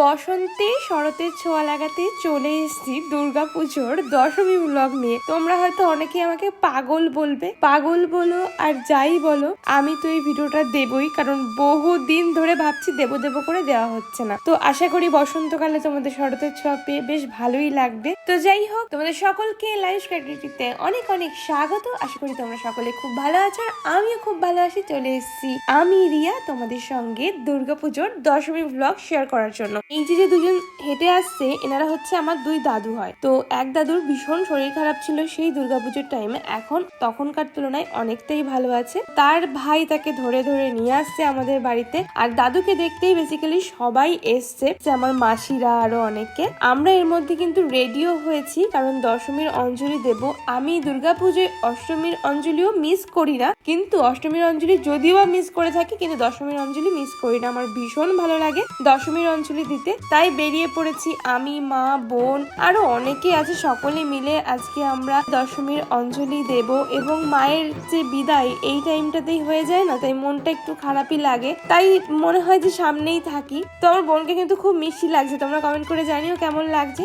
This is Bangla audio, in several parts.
বসন্তে শরতের ছোঁয়া লাগাতে চলে এসেছি দুর্গা পুজোর দশমী ব্লগ নিয়ে। তোমরা হয়তো অনেকে আমাকে পাগল বলবে। পাগল বলো আর যাই বলো, আমি তো এই ভিডিওটা দেবই কারণ বহু দিন ধরে ভাবছি দেব দেব করে দেওয়া হচ্ছে না। তো আশা করি বসন্তকালে তোমাদের শরতের ছোঁয়া পেয়ে বেশ ভালোই লাগবে। তো যাই হোক, তোমাদের সকলকে লাইভ স্ট্র্যাটেজিতে অনেক অনেক স্বাগত। আশা করি তোমরা সকলে খুব ভালো আছো আর আমিও খুব ভালো আছি, চলে এসেছি। আমি রিয়া তোমাদের সঙ্গে দুর্গাপুজোর দশমী ব্লগ শেয়ার করার জন্য। এই যে যে দুজন হেঁটে আসছে, এনারা হচ্ছে আমার দুই দাদু হয়। তো এক দাদুর ভীষণ শরীর খারাপ ছিল সেই দুর্গাপুজোর টাইমে এখন তখনকার তুলনায় অনেকটাই ভালো আছে। তার ভাই তাকে ধরে ধরে নিয়ে আসছে আমাদের বাড়িতে। আর দাদুকে দেখতেই বেসিক্যালি সবাই এসছে, যে আমার মাসিরা আরও অনেকে আমরা এর মধ্যে কিন্তু রেডিও হয়েছি, কারণ দশমীর অঞ্জলি দেব। আমি দুর্গাপুজোয় অষ্টমীর অঞ্জলিও মিস করি না। কিন্তু অষ্টমীর অঞ্জলি যদিও মিস করে থাকি, কিন্তু দশমীর অঞ্জলি মিস করি না। আমার ভীষণ ভালো লাগে। দশমীর অঞ্জলি দিতে। তাই বেরিয়ে পড়েছি আমি, মা, বোন, আরও অনেকে আছে, সকলে মিলে আজকে আমরা দশমীর অঞ্জলি দেব এবং মায়ের যে বিদায়, এই টাইমটাতেই হয়ে যায় না? তাই মনটা একটু খারাপই লাগে। তাই মনে হয় যে সামনেই থাকি। তো আমার বোনকে কিন্তু খুব মিষ্টি লাগছে। তোমরা কমেন্ট করে জানিও কেমন লাগছে।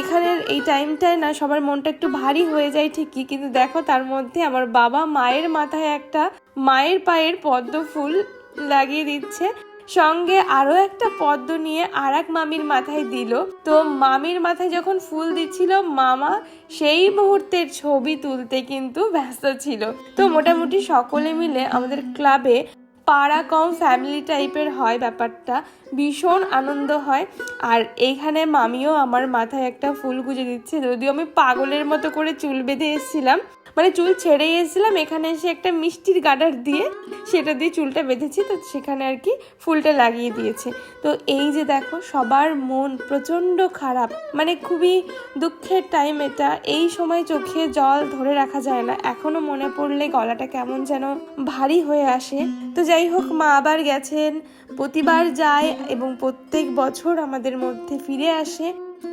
এখানের এই টাইমটায় না, সবার মনটা একটু ভারী হয়ে যায় ঠিকই। কিন্তু দেখো, তার মধ্যে আমার বাবা মায়ের মাথায় একটা মায়ের পায়ের পদ্ম ফুল লাগিয়ে দিচ্ছে। সঙ্গে আরও একটা পদ্ম নিয়ে আর এক মামির মাথায় দিল। তো মামির মাথায় যখন ফুল দিচ্ছিল, মামা সেই মুহূর্তের ছবি তুলতে কিন্তু ব্যস্ত ছিল। তো মোটামুটি সকলে মিলে আমাদের ক্লাবে পাড়া কম ফ্যামিলি টাইপের হয় ব্যাপারটা। ভীষণ আনন্দ হয়। আর এইখানে মামিও আমার মাথায় একটা ফুল গুজে দিচ্ছে। যদিও আমি পাগলের মতো করে চুল বেঁধে এসেছিলাম মানে চুল ছেড়ে এসেছিলাম, এখানে এসে একটা মিষ্টির গাডার দিয়ে সেটা দিয়ে চুলটা বেঁধেছি, তো সেখানে আর কি ফুলটা লাগিয়ে দিয়েছে। তো এই যে দেখো, সবার মন প্রচণ্ড খারাপ মানে খুবই দুঃখের টাইম এটা। এই সময় চোখে জল ধরে রাখা যায় না, এখনও মনে পড়লে গলাটা কেমন যেন ভারী হয়ে আসে। তো যাই হোক, মা আবার গেছেন, প্রতিবার যায় এবং প্রত্যেক বছর আমাদের মধ্যে ফিরে আসে।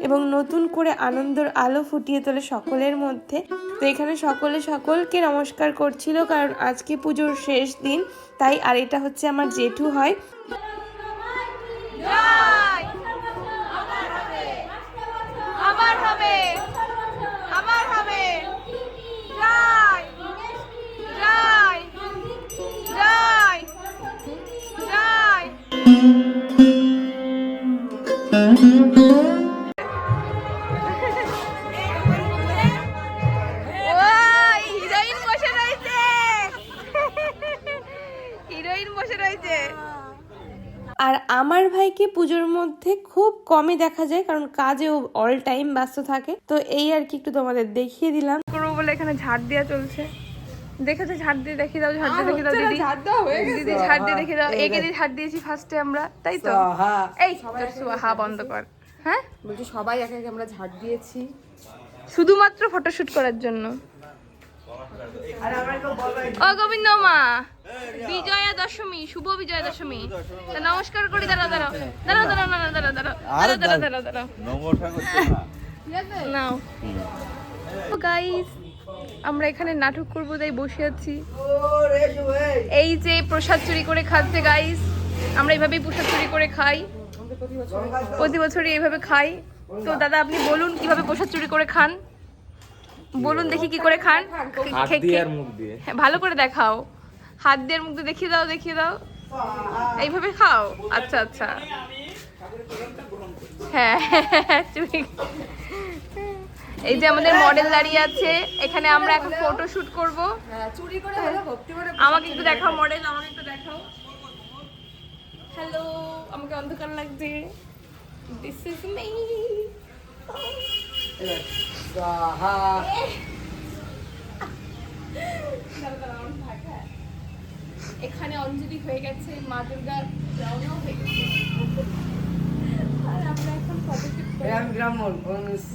এবং নতুন করে আনন্দর আলো ফুটিয়ে তোলে সকলের মধ্যে। তো এখানে সকলে সকলকে নমস্কার করছিল, কারণ আজকে পুজোর শেষ দিন, তাই আর এটা হচ্ছে আমার জেঠু হয়। আবার হবে! আর আমার ভাইকে পুজোর মধ্যে খুব কমই দেখা যায় কারণ কাজে ও অল টাইম ব্যস্ত থাকে। তো এই আর কি একটু তোমাদের দেখিয়ে দিলাম। করব বলে এখানে ঝাড় দেওয়া চলছে। দেখেছ? ঝাড় দিয়ে দেখিয়ে দাও ঝাড় দিয়ে দেখিয়ে দাও দিদি। দিদি ঝাড় দিয়ে দেখিয়ে দাও। একে দিয়ে ঝাড় দিয়েছি ফার্স্টে আমরা তাই তো? এই তোর হা বন্ধ কর। হ্যাঁ? বলছি সবাই একে একে আমরা ঝাড় দিয়েছি। শুধুমাত্র ফটোশুট করার জন্য। ও গোবিন্দ মা। বিজয়া দশমী শুভ বিজয়া দশমী। নমস্কার করি দাঁড়াও দাঁড়াও। দাঁড়াও দাঁড়াও না দাঁড়াও দাঁড়াও। দাঁড়াও দাঁড়াও দাঁড়াও। দাঁড়াও নাও। গাইস আমরা এখানে নাটক করব তাই বসে আছি। এই যে প্রসাদ চুরি করে খাচ্ছে গাইস আমরা এভাবেই প্রসাদ চুরি করে খাই। প্রতি বছরই এভাবে খাই। তো দাদা আপনি বলুন কীভাবে প্রসাদ চুরি করে খান? বলুন দেখি কি করে খান। হ্যাঁ, ভালো করে দেখাও। হাত দিয়ে মুখ দিয়ে দেখিয়ে দাও দেখিয়ে দাও। এইভাবে খাও? আচ্ছা আচ্ছা। হ্যাঁ এই যে আমাদের মডেল দাঁড়িয়ে আছে এখানে আমরা এখন ফটো শুট করব। চুরি করে হলো ভর্তি করে আমাকে একটু দেখাও মডেল আমাকে একটু দেখাও। হ্যালো আমাকে অন্ধকার লাগছে। দিস ইজ মি সাহা এখানে অঞ্জলি হয়ে গেছে মা রওনাও হয়ে গেছে। আর আমরা এখন ফটোশুট গ্রাম গ্রাম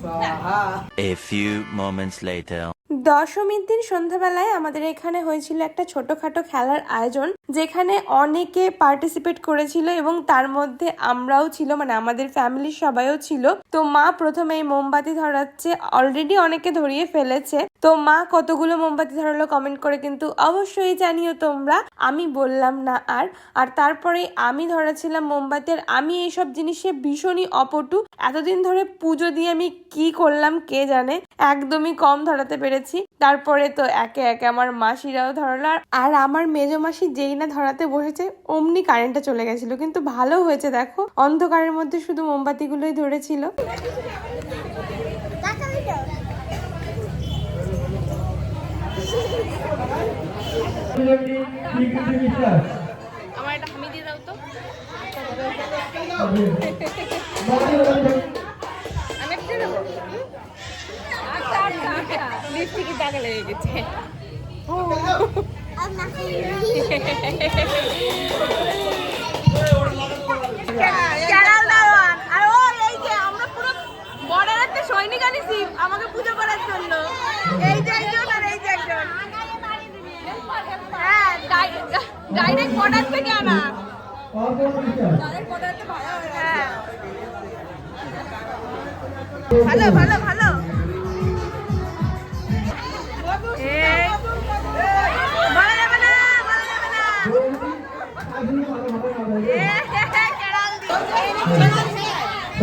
Saha A few moments later. দশমীর দিন সন্ধ্যাবেলায় আমাদের এখানে হয়েছিল একটা ছোটখাটো খেলার আয়োজন। যেখানে অনেকে পার্টিসিপেট করেছিল এবং তার মধ্যে আমরাও ছিল মানে আমাদের ফ্যামিলির সবাইও ছিল। তো মা প্রথমে এই মোমবাতি ধরাচ্ছে অলরেডি অনেকে ধরিয়ে ফেলেছে। তো মা কতগুলো মোমবাতি ধরালো কমেন্ট করে কিন্তু অবশ্যই জানিও তোমরা। আমি বললাম না আর। আর তারপরে আমি ধরাছিলাম মোমবাতি আর আমি এইসব জিনিসে ভীষণই অপটু। এতদিন ধরে পুজো দিয়ে আমি কি করলাম কে জানে? একদমই কম ধরাতে পেরেছি। তারপরে তো একে একে আমার মাসিরাও ধরালো। আর- আর আমার মেজো মাসি যেই না ধরাতে বসেছে অমনি কারেন্টটা চলে গেছিল। কিন্তু ভালো হয়েছে দেখো। অন্ধকারের মধ্যে শুধু মোমবাতিগুলোই ধরেছিল। আমার হামি দিয়ে দাও তো। আমি একটা দেবো। সৈনিক আনিছি আমাকে পুজো করার জন্য এই যে একজন আর এই যে একজন হ্যাঁ ডাইরেক্ট বর্ডার থেকে আনা হ্যাঁ। ভালো ভালো।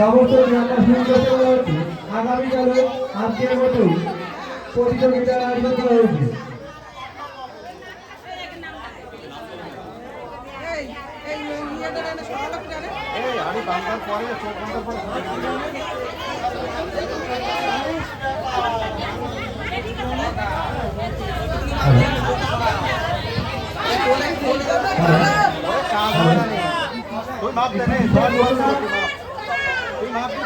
সমস্ত গ্রামবাসী বলা হচ্ছে আগামীকালে আজকের মতোই প্রতিযোগিতা আয়োজন করা হয়েছে অফ দ্য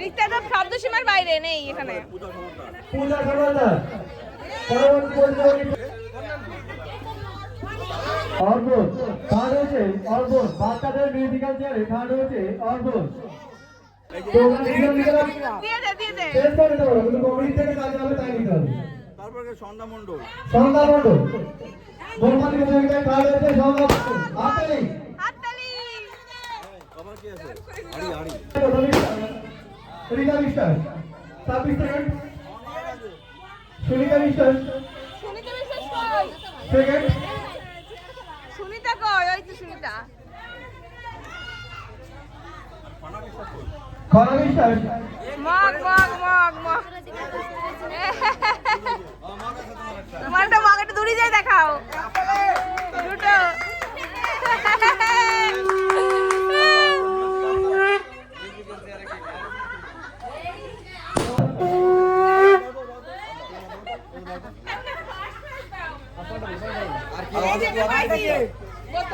রিক্তা তো শব্দ সীমার বাইরে নেই এখানে। পূজা সমাদার হয়েছে। বাচ্চাদের মিউজিক্যাল চেয়ারে হয়েছে। সন্ধ্যা মণ্ডল। সন্ধ্যা সন্ধ্যা মণ্ডল হাতে নেই হাততালি আবার কি আছে হাড়ি হাড়ি সুনিতা বিশ্বাস ছাব্বিশ সেকেন্ড। সুনিতা বিশ্বাস সুনিতা বিশ্বাস কই? সেকেন্ড। সুনিতা কই? ওই তো সুনিতা। খরা বিশ্বাস মগ মগ মগ মগ। তোমার একটা মগ একটু দূরে যাই দেখাও দুটো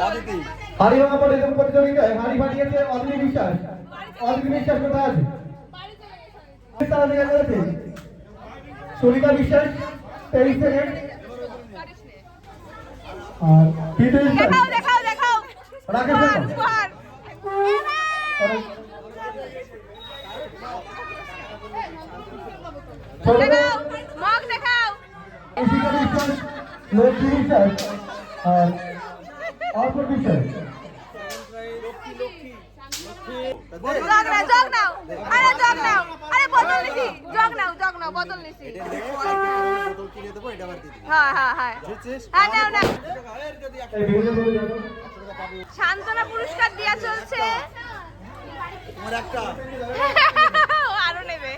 আর কি হাড়ি ভাঙা প্রতিযোগি- প্রতিযোগিতায় হাড়ি ফাটিয়েছে অদিতি বিশ্বাস। অদিতি বিশ্বাস কোথায় আছে? সুনিতা বিশ্বাস তেইশ সেকেন্ড। আর পিতু দেখাও দেখাও দেখাও। রাকেশ দেখাও। দেখাও। আর অর্পণ বিশ্বাস জগ নাও জগ নাও আরে জগ নাও আরে বদল নিছি জগ নাও জগ নাও বদল নিছি বোতল কিনে দেবো এটা আবার দিয়ে হ্যাঁ হ্যাঁ হ্যাঁ হ্যাঁ নাও নাও এই বিভিন্ন ধরনের জানো সান্ত্বনা পুরস্কার দেওয়া চলছে তোমার একটা আরও নেবে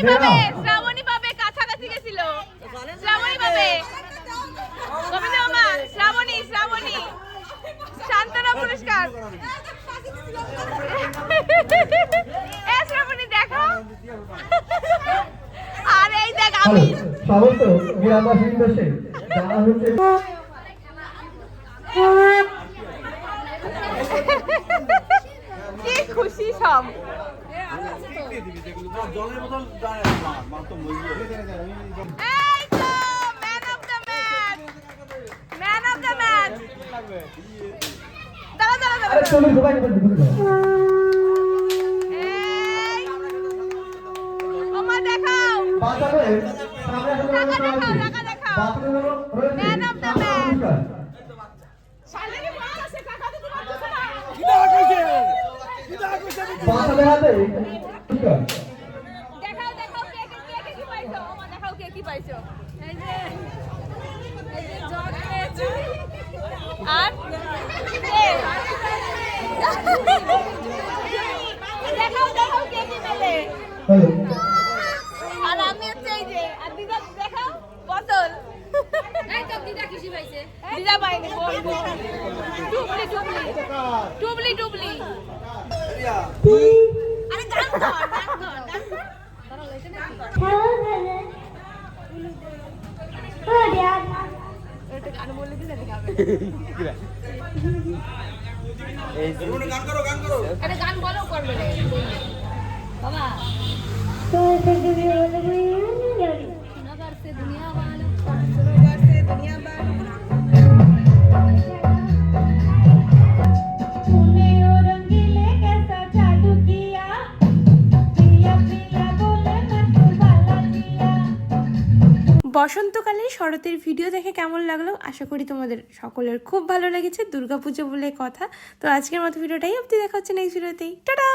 শ্রাবণী পাবে শ্রাবণী পাবে কাছাকাছি গেছিল। শ্রাবণী পাবে গোবিন্দ মামা শ্রাবণী শ্রাবণী। সান্ত্বনা পুরস্কার। এ শ্রাবণী দেখো। আর এই দেখ আমি গ্রামবাসীর হচ্ছে কি খুশি সব। জলের বোতল man of the match man of the match দাঁড়া দাঁড়া দাঁড়া আরে চলুন সবাই বলতে বলতে এই ওমা দেখাও বাচ্চাদের সামনে আসলে টাকা অনুষ্ঠান দেখাও, আছে টাকা দেখাও। বাচ্চাদের রয়েছে Man of the সামনে match. অনুষ্ঠান। শালিনী বল আছে টাকা দিতে পারতেছ না বাচ্চাদের হাতে পুরস্কার। দেখাও দেখাও কে কে কে কে কি পাইছো ওমা দেখাও কে কি পাইছো এই যে এই যে জগ পেয়েছি আর কে? দেখাও দেখাও কে কি পেলে হ্যালো আর আমি হচ্ছে এই যে আর দিদা দেখাও বোতল। এই তো দিদা কিসি পাইছে দিদা পাইনি বোন বোন টুবলি টুবলি টুবলি টুবলি আরে গান কর গান কর গান কর। একটা গান বলে দিলে দেখাবে গান করো গান করো একটা গান বলো করবে বসন্তকালে শরতের ভিডিও দেখে কেমন লাগল? আশা করি তোমাদের সকলের খুব ভালো লেগেছে। দুর্গাপুজো বলে কথা। তো আজকের মতো ভিডিওটাই অবধি দেখা হচ্ছে নেক্সট ভিডিওতেই টাটা!